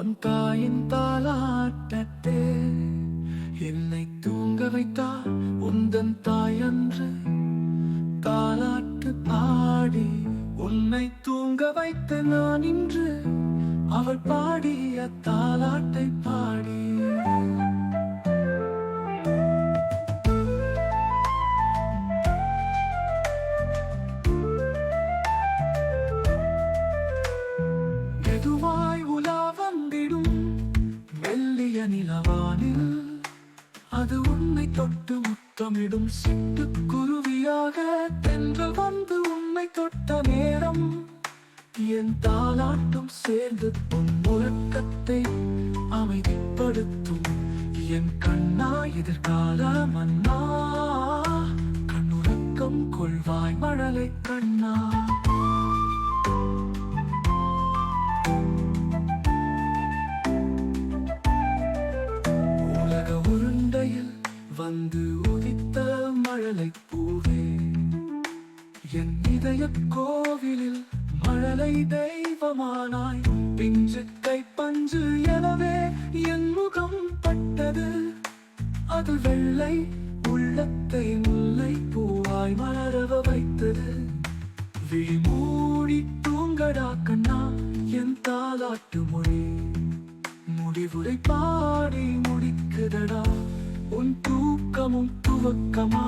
உன் தாயின் தாலாட்டத்தே என்னை தூங்க வைத்தா உந்தன் தாயன்று. தாலாட்டு பாடி உன்னை தூங்க வைத்து நான் இன்று அவள் பாடிய தாலாட்டை பாடி அது உன்னை தொட்டு முத்தமிடும் சிட்டுக்குருவியாக தென்று வந்து உன்னை தொட்ட நேரம். என் தாளாட்டும் சேர்ந்து உன் முழக்கத்தை அமைதிப்படுத்தும். என் கண்ணா எதிர்கால மன்னா. கண்ணுறக்கம் கொள்வாய் மழலை கண்ணா. வந்து உதித்த மழலை பூவே. என் இதய கோவிலில் மழலை தெய்வமானாய். பிஞ்சு கை பஞ்சு எனவே என் முகம் பட்டது. அது வெள்ளை உள்ளத்தை முல்லை பூவாய் மலரவ வைத்தது. விழி மூடி தூங்கடா கண்ணா என் தாலாட்டு மொழி. முடிவுரை பாடி முடிக்குதடா. உன் தூக்கமும் துவக்கமா?